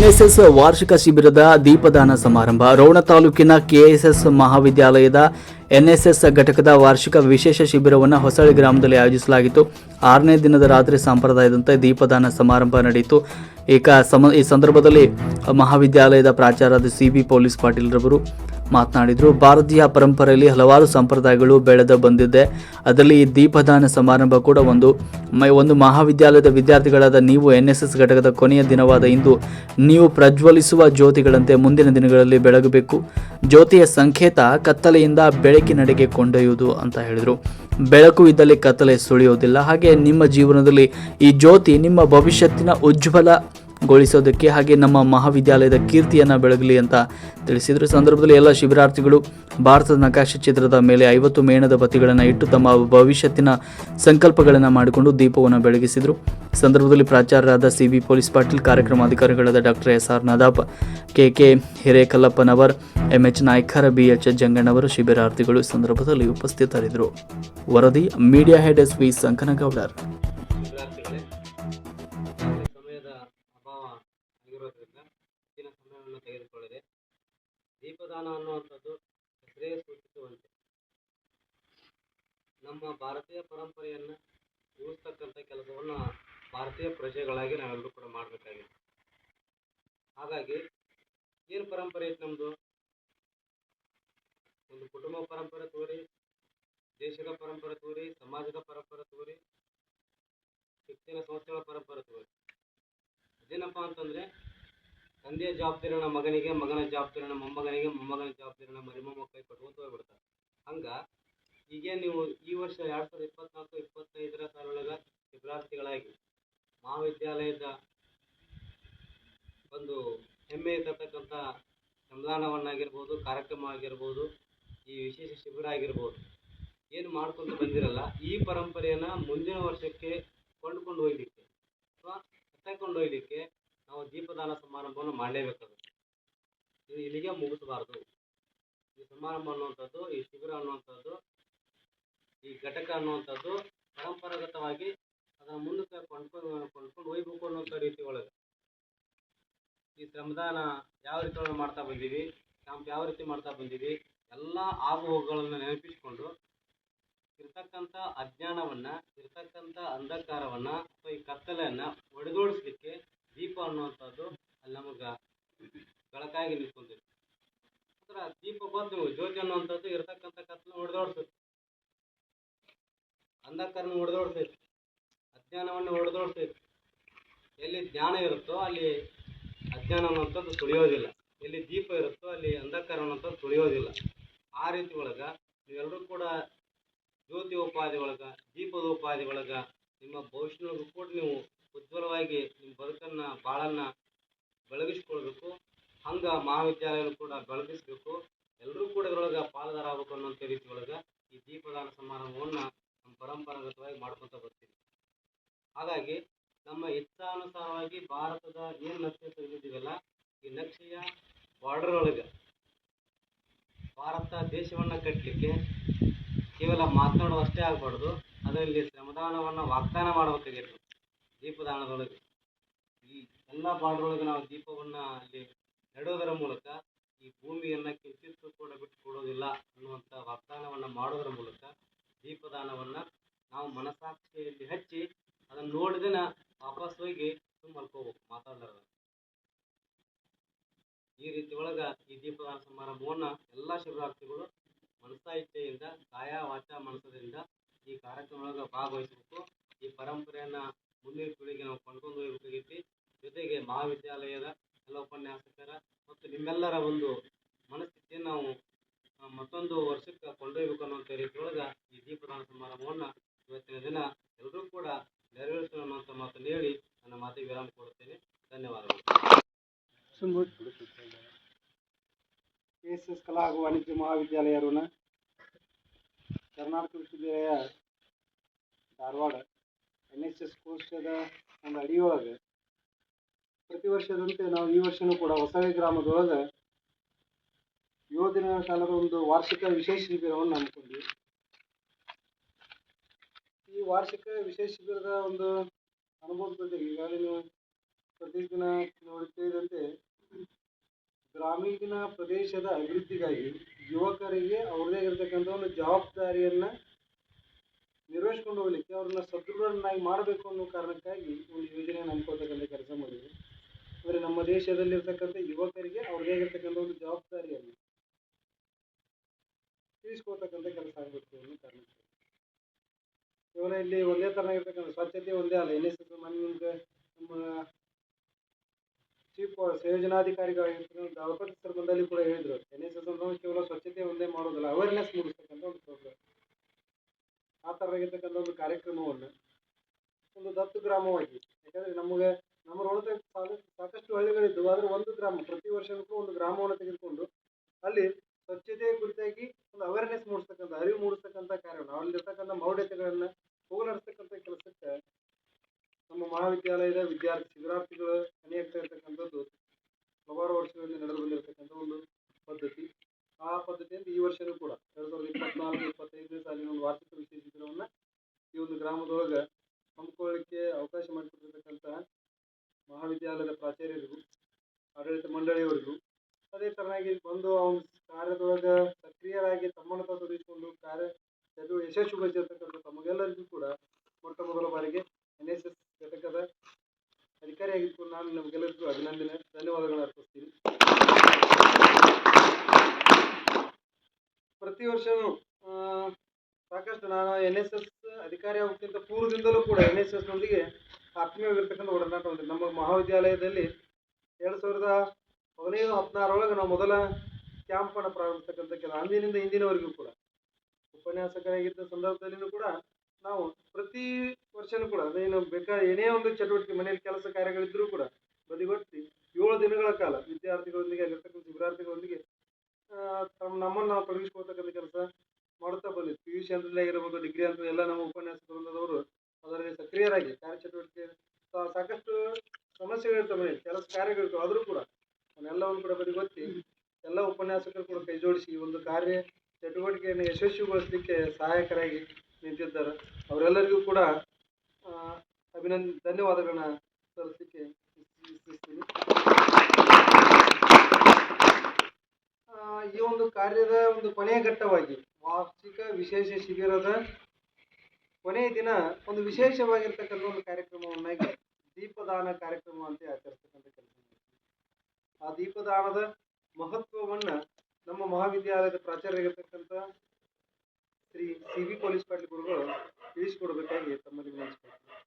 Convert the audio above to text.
NSS ವಾರ್ಷಿಕ ಶಿಬಿರದ ದೀಪದಾನ ಸಮಾರಂಭ. ರೋಣ ತಾಲೂಕಿನ ಕೆಎಸ್ಎಸ್ ಮಹಾವಿದ್ಯಾಲಯದ ಎನ್ಎಸ್ಎಸ್ ಘಟಕದ ವಾರ್ಷಿಕ ವಿಶೇಷ ಶಿಬಿರವನ್ನು ಹೊಸಳ್ಳಿ ಗ್ರಾಮದಲ್ಲಿ ಆಯೋಜಿಸಲಾಗಿತ್ತು. ಆರನೇ ದಿನದ ರಾತ್ರಿ ಸಂಪ್ರದಾಯದಂತೆ ದೀಪದಾನ ಸಮಾರಂಭ ನಡೆಯಿತು. ಈಗ ಸಮ, ಈ ಸಂದರ್ಭದಲ್ಲಿ ಮಹಾವಿದ್ಯಾಲಯದ ಪ್ರಾಚಾರ್ಯ ಸಿ ಬಿ ಪೊಲೀಸ್ ಪಾಟೀಲ್ ರವರು ಮಾತನಾಡಿದರು. ಭಾರತೀಯ ಪರಂಪರೆಯಲ್ಲಿ ಹಲವಾರು ಸಂಪ್ರದಾಯಗಳು ಬೆಳೆದು ಬಂದಿದೆ. ಅದರಲ್ಲಿ ಈ ದೀಪದಾನ ಸಮಾರಂಭ ಕೂಡ ಒಂದು ಒಂದು ಮಹಾವಿದ್ಯಾಲಯದ ವಿದ್ಯಾರ್ಥಿಗಳಾದ ನೀವು ಎನ್ ಎಸ್ ಎಸ್ ಘಟಕದ ಕೊನೆಯ ದಿನವಾದ ಇಂದು ನೀವು ಪ್ರಜ್ವಲಿಸುವ ಜ್ಯೋತಿಗಳಂತೆ ಮುಂದಿನ ದಿನಗಳಲ್ಲಿ ಬೆಳಗಬೇಕು. ಜ್ಯೋತಿಯ ಸಂಕೇತ ಕತ್ತಲೆಯಿಂದ ಬೆಳಕಿನಡೆಗೆ ಕೊಂಡೊಯ್ಯುವುದು ಅಂತ ಹೇಳಿದರು. ಬೆಳಕು ಇದ್ದಲ್ಲಿ ಕತ್ತಲೆ ಸುಳಿಯೋದಿಲ್ಲ ಹಾಗೆ ನಿಮ್ಮ ಜೀವನದಲ್ಲಿ ಈ ಜ್ಯೋತಿ ನಿಮ್ಮ ಭವಿಷ್ಯತ್ತಿನ ಉಜ್ವಲಗೊಳಿಸೋದಕ್ಕೆ ಹಾಗೆ ನಮ್ಮ ಮಹಾವಿದ್ಯಾಲಯದ ಕೀರ್ತಿಯನ್ನು ಬೆಳಗಲಿ ಅಂತ ತಿಳಿಸಿದರು. ಸಂದರ್ಭದಲ್ಲಿ ಎಲ್ಲ ಶಿಬಿರಾರ್ಥಿಗಳು ಭಾರತದ ನಕಾಶೆ ಚಿತ್ರದ ಮೇಲೆ ಐವತ್ತು ಮೇಣದ ಬತ್ತಿಗಳನ್ನು ಇಟ್ಟು ತಮ್ಮ ಭವಿಷ್ಯತ್ತಿನ ಸಂಕಲ್ಪಗಳನ್ನು ಮಾಡಿಕೊಂಡು ದೀಪವನ್ನು ಬೆಳಗಿಸಿದರು. ಸಂದರ್ಭದಲ್ಲಿ ಪ್ರಾಚಾರ್ಯರಾದ ಸಿ ಬಿ ಪೊಲೀಸ್ ಪಾಟೀಲ್, ಕಾರ್ಯಕ್ರಮ ಅಧಿಕಾರಿಗಳಾದ doctor S R Nadaf K K Hirekallappanavar M H Naikar B H ಜಂಗಣ್ಣವರು ಶಿಬಿರಾರ್ಥಿಗಳು ಸಂದರ್ಭದಲ್ಲಿ ಉಪಸ್ಥಿತರಿದ್ದರು. ವರದಿ media head S V Sankanagoudar. ದೀಪದಾನ ಅನ್ನುವಂಥದ್ದು ಹೆಸರೇ ಸೂಚಿಸುವಂತೆ. ನಮ್ಮ ಭಾರತೀಯ ಪರಂಪರೆಯನ್ನು ಉಳಿಸ್ತಕ್ಕಂಥ ಕೆಲಸವನ್ನು ಭಾರತೀಯ ಪ್ರಜೆಗಳಾಗಿ ನಾವೆಲ್ಲರೂ ಕೂಡ ಮಾಡಬೇಕಾಗಿದೆ. ಹಾಗಾಗಿ ಏನು ಪರಂಪರೆ ಐತೆ ನಮ್ಮದು ಒಂದು ಕುಟುಂಬ ಪರಂಪರೆ ತೋರಿ, ದೇಶದ ಪರಂಪರೆ ತೋರಿ, ಸಮಾಜದ ಪರಂಪರೆ ತೋರಿ ಶಿಕ್ಷಣ ಸಂಸ್ಥೆಗಳ ಪರಂಪರೆ ತೋರಿ. ಅದೇನಪ್ಪ ಅಂತಂದ್ರೆ ತಂದೆಯ ಜವಾಬ್ದಾರಿನ ಮಗನಿಗೆ, ಮಗನ ಜವಾಬ್ದಾರಿನ ಮೊಮ್ಮಗನಿಗೆ, ಮೊಮ್ಮಗನ ಜವಾಬ್ದಾರಿನ ಕೈ ಕೊಟ್ಕೊಂತ ಹೋಗ್ಬಿಡ್ತಾರೆ ಹಂಗ ಈಗ ನೀವು ಈ ವರ್ಷ ಎರಡ್ ಸಾವಿರದ ಇಪ್ಪತ್ನಾಲ್ಕು, ಇಪ್ಪತ್ತೈದರ ಸಾಲೊಳಗ ವಿದ್ಯಾರ್ಥಿಗಳಾಗಿ ಮಹಾವಿದ್ಯಾಲಯದ ಒಂದು ಹೆಮ್ಮೆ ಇರತಕ್ಕಂಥ ಸಂಧಾನವನ್ನಾಗಿರ್ಬೋದು ಕಾರ್ಯಕ್ರಮ ಆಗಿರ್ಬೋದು ಈ ವಿಶೇಷ ಶಿಬಿರ ಆಗಿರ್ಬೋದು. ಏನು ಮಾಡ್ಕೊಂಡು ಬಂದಿರಲ್ಲ, ಈ ಪರಂಪರೆಯನ್ನ ಮುಂದಿನ ವರ್ಷಕ್ಕೆ ಕೊಂಡ್ಕೊಂಡು ಹೋಗ್ಲಿಕ್ಕೆ, ಅಥವಾ ಕಟ್ಟಕೊಂಡು ಹೋಗ್ಲಿಕ್ಕೆ ನಾವು ದೀಪದಾನ ಸಮಾರಂಭವನ್ನು ಮಾಡಲೇಬೇಕಾಗುತ್ತೆ. ಇದು ಇಲ್ಲಿಗೆ ಮುಗಿಸಬಾರದು. ಈ ಸಮಾರಂಭ ಅನ್ನುವಂಥದ್ದು, ಈ ಶಿಬಿರ ಅನ್ನುವಂಥದ್ದು, ಈ ಘಟಕ ಅನ್ನುವಂಥದ್ದು ಪರಂಪರಾಗತವಾಗಿ ಅದನ್ನು ಮುಂದಕ್ಕೆ ಕೊಂಡ್ಕೊಂಡು ಕೊಂಡ್ಕೊಂಡು ಹೋಗ್ಬೇಕು ಅನ್ನುವಂಥ ರೀತಿ ಒಳಗೆ. ಈ ಶ್ರಮದಾನ ಯಾವ ರೀತಿ ಮಾಡ್ತಾ ಬಂದೀವಿ, ಕ್ಯಾಂಪ್ ಯಾವ ರೀತಿ ಮಾಡ್ತಾ ಬಂದೀವಿ, ಎಲ್ಲ ಆಗು ಹೋಗುಗಳನ್ನು ನೆನಪಿಸಿಕೊಂಡು ಇರ್ತಕ್ಕಂಥ ಅಜ್ಞಾನವನ್ನ, ಇರ್ತಕ್ಕಂಥ ಅಂಧಕಾರವನ್ನು ಅಥವಾ ಈ ಕತ್ತಲೆಯನ್ನು ಒಡೆದೋಡಿಸ್ಲಿಕ್ಕೆ ದೀಪ ಅನ್ನುವಂಥದ್ದು ಅಲ್ಲಿ ನಮಗ ಬೆಳಕಾಗಿ ನಿಂತ್ಕೊಂಡಿದೆ ನಂತರ ದೀಪ ಬಂದು ಜ್ಯೋತಿ ಅನ್ನುವಂಥದ್ದು ಇರತಕ್ಕಂಥ ಕತ್ತನ್ನು ಹೊಡೆದೋಡ್ತೈತಿ ಅಂಧಕಾರನ ಹೊಡೆದೋಡ್ತೈತಿ ಅಜ್ಞಾನವನ್ನು ಹೊಡೆದೋಡ್ತೈತಿ ಎಲ್ಲಿ ಜ್ಞಾನ ಇರುತ್ತೋ ಅಲ್ಲಿ ಅಜ್ಞಾನ ಅನ್ನುವಂಥದ್ದು ತುಳಿಯೋದಿಲ್ಲ. ಎಲ್ಲಿ ದೀಪ ಇರುತ್ತೋ ಅಲ್ಲಿ ಅಂಧಕಾರ ಅನ್ನುವಂಥದ್ದು ತುಳಿಯೋದಿಲ್ಲ. ಆ ರೀತಿ ಒಳಗ ನೀವೆಲ್ಲರೂ ಕೂಡ ಜ್ಯೋತಿ ಉಪಾಧಿ ಒಳಗ, ದೀಪದ ಉಪಾಧಿ ಒಳಗ ನಿಮ್ಮ ಭವಿಷ್ಯದೊಳಗೂ ಕೂಡ ನೀವು ಉಜ್ವಲವಾಗಿ ನಿಮ್ಮ ಬದುಕನ್ನು, ಬಾಳನ್ನ ಬೆಳಗಿಸ್ಕೊಳ್ಬೇಕು. ಹಂಗೆ ಮಹಾವಿದ್ಯಾಲಯನೂ ಕೂಡ ಬೆಳಗಿಸ್ಬೇಕು. ಎಲ್ಲರೂ ಕೂಡ ಇದರೊಳಗೆ ಪಾಲುದಾರ ಆಗಬೇಕು ಅನ್ನೋಂಥ ರೀತಿ ಒಳಗೆ ಈ ದೀಪದಾನ ಸಮಾರಂಭವನ್ನು ನಮ್ಮ ಪರಂಪರಾಗತವಾಗಿ ಮಾಡ್ಕೊತ ಬರ್ತೀವಿ. ಹಾಗಾಗಿ ನಮ್ಮ ಇಚ್ಛಾನುಸಾರವಾಗಿ ಭಾರತದ ಏನು ನಕ್ಷೆ ತೆಗೆದಿದ್ದೀವಲ್ಲ, ಈ ನಕ್ಷೆಯ ಬಾರ್ಡರ್ ಒಳಗೆ ಭಾರತ ದೇಶವನ್ನು ಕಟ್ಟಲಿಕ್ಕೆ ಕೇವಲ ಮಾತನಾಡುವಷ್ಟೇ ಆಗಬಾರ್ದು. ಅದರಲ್ಲಿ ಶ್ರಮದಾನವನ್ನು ವಾಗ್ದಾನ ಮಾಡಬೇಕಾಗಿತ್ತು. ದೀಪದಾನದೊಳಗೆ. ಈ ಎಲ್ಲ ಪಾಡ್ರೊಳಗೆ ನಾವು ದೀಪವನ್ನ ಅಲ್ಲಿ ನೆಡೋದರ ಮೂಲಕ, ಈ ಭೂಮಿಯನ್ನ ಕಿಂಚಿತ್ತು ಕೂಡ ಬಿಟ್ಟು ಕೊಡೋದಿಲ್ಲ ಅನ್ನುವಂಥ ವಾಗ್ದಾನವನ್ನ ಮಾಡೋದರ ಮೂಲಕ ದೀಪದಾನವನ್ನ ನಾವು ಮನಸಾಕ್ಷಿಯಲ್ಲಿ ಹಚ್ಚಿ ಅದನ್ನು ನೋಡಿದನ ವಾಪಸ್ ಹೋಗಿ ಮಲ್ಕೋಬೇಕು ಮಾತಾಡ್ದ ಈ ರೀತಿ ಒಳಗ ಈ ದೀಪದಾನ ಸಮಾರಂಭವನ್ನ ಎಲ್ಲ ಶಿಬಿರಾರ್ಥಿಗಳು ಮನಸಾ ಇಚ್ಛೆಯಿಂದ ಕಾಯ ವಾಚ ಮನಸದಿಂದ ಈ ಕಾರ್ಯಕ್ರಮ ಒಳಗ ಭಾಗವಹಿಸಬೇಕು. ಈ ಪರಂಪರೆಯನ್ನ ಮುಂದಿನ ಪೀಳಿಗೆ ನಾವು ಕೊಂಡ್ಕೊಂಡು ಹೋಗ್ಬೇಕಾಗೈತಿ. ಜೊತೆಗೆ ಮಹಾವಿದ್ಯಾಲಯದ ಎಲ್ಲ ಉಪನ್ಯಾಸಕರ ಮತ್ತು ನಿಮ್ಮೆಲ್ಲರ ಒಂದು ಮನಸ್ಥಿತಿಯನ್ನು ನಾವು ಮತ್ತೊಂದು ವರ್ಷಕ್ಕೆ ಕೊಂಡೊಯ್ಯಬೇಕು ಅನ್ನುವಂಥ ರೀತಿಯೊಳಗೆ ಈ ದೀಪದಾನ ಸಮಾರಂಭವನ್ನ ಇವತ್ತಿನ ದಿನ ಎಲ್ಲರೂ ಕೂಡ ನೆರವೇರಿಸೋಣ ಅನ್ನುವಂಥ ಮಾತನ್ನು ಹೇಳಿ ನನ್ನ ಮಾತಿಗೆ ವಿರಾಮ ಕೊಡುತ್ತೇನೆ. ಧನ್ಯವಾದಗಳು. ಎಸ್ ಎಸ್ ಕಲಾ ಹಾಗೂ ವಾಣಿಜ್ಯ ಮಹಾವಿದ್ಯಾಲಯ ಕರ್ನಾಟಕ ವಿಶ್ವವಿದ್ಯಾಲಯ, ಧಾರವಾಡ ಎನ್ ಎಸ್ ಎಸ್ ಕೋಶದ ಒಂದು ಅಡಿಯೊಳಗೆ ಪ್ರತಿ ವರ್ಷದಂತೆ ನಾವು ಈ ವರ್ಷನೂ ಕೂಡ ಹೊಸಳ್ಳಿ ಗ್ರಾಮದೊಳಗೆ ಏಳು ದಿನಗಳ ಕಾಲದ ಒಂದು ವಾರ್ಷಿಕ ವಿಶೇಷ ಶಿಬಿರವನ್ನು ಹಮ್ಮಿಕೊಂಡ್ವಿ. ಈ ವಾರ್ಷಿಕ ವಿಶೇಷ ಶಿಬಿರದ ಒಂದು ಅನುಭವದ ಬಗ್ಗೆ ಈಗಾಗಲೇ ನೀವು ಪ್ರತಿದಿನ ನೋಡುತ್ತಿದ್ದಂತೆ ಗ್ರಾಮೀಣ ಪ್ರದೇಶದ ಅಭಿವೃದ್ಧಿಗಾಗಿ ಯುವಕರಿಗೆ ಅವ್ರದೇ ಆಗಿರ್ತಕ್ಕಂಥ ಒಂದು ಜವಾಬ್ದಾರಿಯನ್ನು ನಿರ್ವಹಿಸ್ಕೊಂಡು ಹೋಗ್ಲಿಕ್ಕೆ ಅವ್ರನ್ನ ಸದೃಢರನ್ನಾಗಿ ಮಾಡಬೇಕು ಅನ್ನೋ ಕಾರಣಕ್ಕಾಗಿ ಒಂದು ಯೋಜನೆಯನ್ನು ಹಮ್ಮಿಕೊಳ್ತಕ್ಕಂಥ ಕೆಲಸ ಮಾಡಿದ್ರು. ಅಂದರೆ ನಮ್ಮ ದೇಶದಲ್ಲಿರ್ತಕ್ಕಂಥ ಯುವಕರಿಗೆ ಅವ್ರದೇ ಆಗಿರ್ತಕ್ಕಂಥ ಒಂದು ಜವಾಬ್ದಾರಿಯನ್ನು ತಿಳಿಸ್ಕೊಳ್ತಕ್ಕಂಥ ಕೆಲಸ ಆಗಬೇಕು ಅನ್ನೋ ಕಾರಣಕ್ಕೆ. ಕೇವಲ ಇಲ್ಲಿ ಒಂದೇ ತರನಾಗಿರ್ತಕ್ಕಂಥ ಸ್ವಚ್ಛತೆ ಒಂದೇ ಅಲ್ಲ, ಎನ್ ಎಸ್ ಎಸ್ ನಿಮ್ಗೆ ನಮ್ಮ ಸಂಯೋಜನಾಧಿಕಾರಿಗಳಾಗಿರ್ತಕ್ಕಂಥ ದಳಪತಿ ಸರ್ ಬಂದಲ್ಲಿ ಕೂಡ ಹೇಳಿದ್ರು ಎನ್ ಎಸ್ ಎಸ್ ಅಂದ್ರೆ ಕೇವಲ ಸ್ವಚ್ಛತೆ ಒಂದೇ ಮಾಡೋದಿಲ್ಲ ಅವೇರ್ನೆಸ್ ಮೂಡಿಸ್ತಕ್ಕಂಥ ಒಂದು ಪ್ರೋಗ್ರಾಮ್ ಆ ಥರವಾಗಿರ್ತಕ್ಕಂಥ ಒಂದು ಕಾರ್ಯಕ್ರಮವನ್ನು ಒಂದು ದತ್ತು ಗ್ರಾಮವಾಗಿ, ಯಾಕಂದರೆ ನಮಗೆ ನಮ್ಮ ಒಳಗೆ ಸಾಕಷ್ಟು ಹಳ್ಳಿಗಳಿದ್ದು ಆದರೆ ಒಂದು ಗ್ರಾಮ, ಪ್ರತಿ ವರ್ಷಕ್ಕೂ ಒಂದು ಗ್ರಾಮವನ್ನು ತೆಗೆದುಕೊಂಡು ಅಲ್ಲಿ ಸ್ವಚ್ಛತೆಯ ಕುರಿತಾಗಿ ಒಂದು ಅವೇರ್ನೆಸ್ ಮೂಡಿಸ್ತಕ್ಕಂಥ, ಅರಿವು ಮೂಡಿಸ್ತಕ್ಕಂಥ ಕಾರ್ಯವನ್ನು ಅಲ್ಲಿರ್ತಕ್ಕಂಥ ಮೌಢ್ಯತೆಗಳನ್ನು ಹೋಗಲಾಡಿಸ್ತಕ್ಕಂಥ ಕೆಲಸಕ್ಕೆ ನಮ್ಮ ಮಹಾವಿದ್ಯಾಲಯದ ವಿದ್ಯಾರ್ಥಿ, ಶಿಬಿರಾರ್ಥಿಗಳು ಅನೇಕ ಇರ್ತಕ್ಕಂಥದ್ದು ಹಲವಾರು ವರ್ಷಗಳಲ್ಲಿ ನಡೆದು ಬಂದಿರತಕ್ಕಂಥ ಒಂದು ಪದ್ಧತಿ. ಆ ಪದ್ಧತಿಯಲ್ಲಿ ಈ ವರ್ಷವೂ ಕೂಡ ಎರಡು ಸಾವಿರದ ಇಪ್ಪತ್ನಾಲ್ಕು, ಇಪ್ಪತ್ತೈದನೇ ಸಾಲಿನ ಒಂದು ವಾರ್ಷಿಕ ವಿಶೇಷ ಈ ಒಂದು ಗ್ರಾಮದೊಳಗೆ ಹಮ್ಮಿಕೊಳ್ಳಿಕ್ಕೆ ಅವಕಾಶ ಮಾಡಿಕೊಟ್ಟಿರ್ತಕ್ಕಂಥ ಮಹಾವಿದ್ಯಾಲಯದ ಪ್ರಾಚಾರ್ಯರಿಗೂ, ಆಡಳಿತ ಮಂಡಳಿಯವರಿಗೂ, ಅದೇ ಥರನಾಗಿ ಬಂದು ಅವನ ಕಾರ್ಯದೊಳಗೆ ಸಕ್ರಿಯರಾಗಿ ತಮ್ಮನ್ನು ತೊಡಗಿಸಿಕೊಂಡು ಕಾರ್ಯ ಯಶಸ್ವಿಗೊಳಿಸಿರ್ತಕ್ಕಂಥ ತಮಗೆಲ್ಲರಿಗೂ ಕೂಡ ಮೊಟ್ಟ ಮೊದಲ ಬಾರಿಗೆ ಎನ್ ಎಸ್ ಎಸ್ ಘಟಕದ ಅಧಿಕಾರಿಯಾಗಿದ್ದು ನಾನು ನಮಗೆಲ್ಲರಿಗೂ ಅಭಿನಂದನೆ ಧನ್ಯವಾದಗಳು ಅರ್ಪಿಸ್ತೀನಿ. ಪ್ರತಿ ವರ್ಷವೂ ಸಾಕಷ್ಟು ನಾನು ಎನ್ ಎಸ್ ಎಸ್ ಅಧಿಕಾರಿ ಆಗೋಕ್ಕಿಂತ ಪೂರ್ವದಿಂದಲೂ ಕೂಡ ಎನ್ ಎಸ್ ಎಸ್ನೊಂದಿಗೆ ಆತ್ಮೀಯವಾಗಿರ್ತಕ್ಕಂಥ ಒಡನಾಟ ಹೊಂದಿದೆ ನಮ್ಮ ಮಹಾವಿದ್ಯಾಲಯದಲ್ಲಿ ಎರಡು ಸಾವಿರದ ಹದಿನೈದು, ಹದಿನಾರರೊಳಗೆ ನಾವು ಮೊದಲ ಕ್ಯಾಂಪನ್ನು ಪ್ರಾರಂಭಿಸ್ತಕ್ಕಂಥ ಕೆಲ ಅಂದಿನಿಂದ ಇಂದಿನವರೆಗೂ ಕೂಡ ಉಪನ್ಯಾಸಕರಾಗಿದ್ದ ಸಂದರ್ಭದಲ್ಲಿಯೂ ಕೂಡ ನಾವು ಪ್ರತಿ ವರ್ಷನೂ ಕೂಡ ಅದೇನು ಬೇಕಾ ಏನೇ ಒಂದು ಚಟುವಟಿಕೆ, ಮನೆಯಲ್ಲಿ ಕೆಲಸ ಕಾರ್ಯಗಳಿದ್ದರೂ ಕೂಡ, ಬದಿಗೊತ್ತಿ ಏಳು ದಿನಗಳ ಕಾಲ ವಿದ್ಯಾರ್ಥಿಗಳೊಂದಿಗೆ ಅಲ್ಲಿರ್ತಕ್ಕಂಥ ವಿದ್ಯಾರ್ಥಿಗಳೊಂದಿಗೆ ತಮ್ಮ ನಮ್ಮನ್ನು ನಾವು ತೊಡಗಿಸ್ಕೊಳ್ತಕ್ಕಂಥ ಕೆಲಸ ಮಾಡುತ್ತಾ ಬಂದಿದ್ದು ಪಿ ಯು ಸಿ ಹಂತದಲ್ಲೇ ಆಗಿರ್ಬೋದು, ಡಿಗ್ರಿ ಅಂತ ಎಲ್ಲ ನಮ್ಮ ಉಪನ್ಯಾಸ ಬಂದವರು ಅದರಲ್ಲಿ ಸಕ್ರಿಯರಾಗಿ ಕಾರ್ಯಚಟುವಟಿಕೆ ಚಟುವಟಿಕೆ ಸಾಕಷ್ಟು ಸಮಸ್ಯೆಗಳಿರ್ತವೆ ಮನೆಯಲ್ಲಿ, ಕೆಲಸ ಕಾರ್ಯಗಳಿರ್ತವೆ ಆದರೂ ಕೂಡ ಅವನ್ನೆಲ್ಲವನ್ನು ಕೂಡ ಬದಿಗೊತ್ತಿ ಎಲ್ಲ ಉಪನ್ಯಾಸಕರು ಕೂಡ ಕೈ ಜೋಡಿಸಿ ಒಂದು ಕಾರ್ಯ ಚಟುವಟಿಕೆಯನ್ನು ಯಶಸ್ವಿಗೊಳಿಸಲಿಕ್ಕೆ ಸಹಾಯಕರಾಗಿ ನಿಂತಿದ್ದಾರೆ ಅವರೆಲ್ಲರಿಗೂ ಕೂಡ ಅಭಿನಂದ, ಧನ್ಯವಾದಗಳನ್ನ ಸಲ್ಲಿಸಲಿಕ್ಕೆ ಇಚ್ಛಿಸ್ತೀನಿ ಈ ಒಂದು ಕಾರ್ಯದ ಒಂದು ಕೊನೆಯ ಘಟ್ಟವಾಗಿ, ವಾರ್ಷಿಕ ವಿಶೇಷ ಶಿಬಿರದ ಕೊನೆಯ ದಿನ ಒಂದು ವಿಶೇಷವಾಗಿರ್ತಕ್ಕಂಥ ಒಂದು ಕಾರ್ಯಕ್ರಮವನ್ನಾಗಿ ದೀಪದಾನ ಕಾರ್ಯಕ್ರಮ ಅಂತ ಆಚರಿಸ್ತಕ್ಕಂಥ ಕೆಲಸ. ಆ ದೀಪದಾನದ ಮಹತ್ವವನ್ನು ನಮ್ಮ ಮಹಾವಿದ್ಯಾಲಯದ ಪ್ರಾಚಾರ್ಯರಾಗಿರ್ತಕ್ಕಂಥ ಶ್ರೀ ಸಿ ವಿ ಪೊಲೀಸ್ ಗುರುಗಳು ತಿಳಿಸಿಕೊಡ್ಬೇಕಾಗಿ ತಮ್ಮಲ್ಲಿ ವಿನಂತಿಸ್ಕೊಳ್ತೀನಿ.